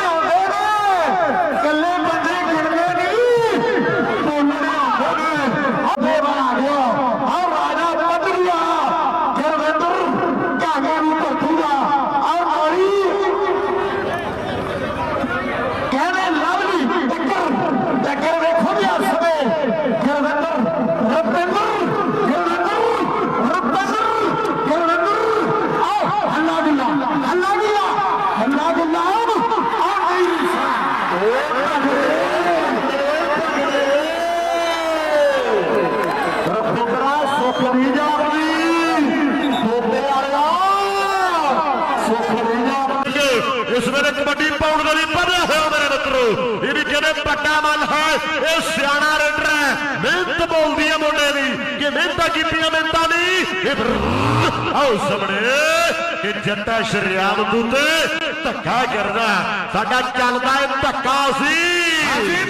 Wow. ਇਸ ਵੇਲੇ ਕਬੱਡੀ ਪਾਉਣ ਦੇ ਲਈ ਵਧਿਆ ਹੋਇਆ ਮੇਰੇ ਮਿੱਤਰੋ ਇਹ ਵੀ ਕਿਹਦੇ ਪੱਟਾ ਮੱਲ ਹੈ? ਇਹ ਸਿਆਣਾ ਰੈਡਰ ਹੈ, ਮਿਹਨਤ ਬੋਲਦੀ ਹੈ ਮੁੰਡੇ ਦੀ। ਕਿ ਮਿਹਨਤਾਂ ਕੀਤੀਆਂ ਮਿਹਨਤਾਂ ਦੀ ਆਓ ਸਾਹਮਣੇ, ਕਿ ਜੱਟਾ ਸ਼ਰਿਆਮ ਦੂਤੇ ਧੱਕਾ ਕਰਦਾ। ਸਾਡਾ ਚੱਲਦਾ ਇਹ ਧੱਕਾ ਸੀ।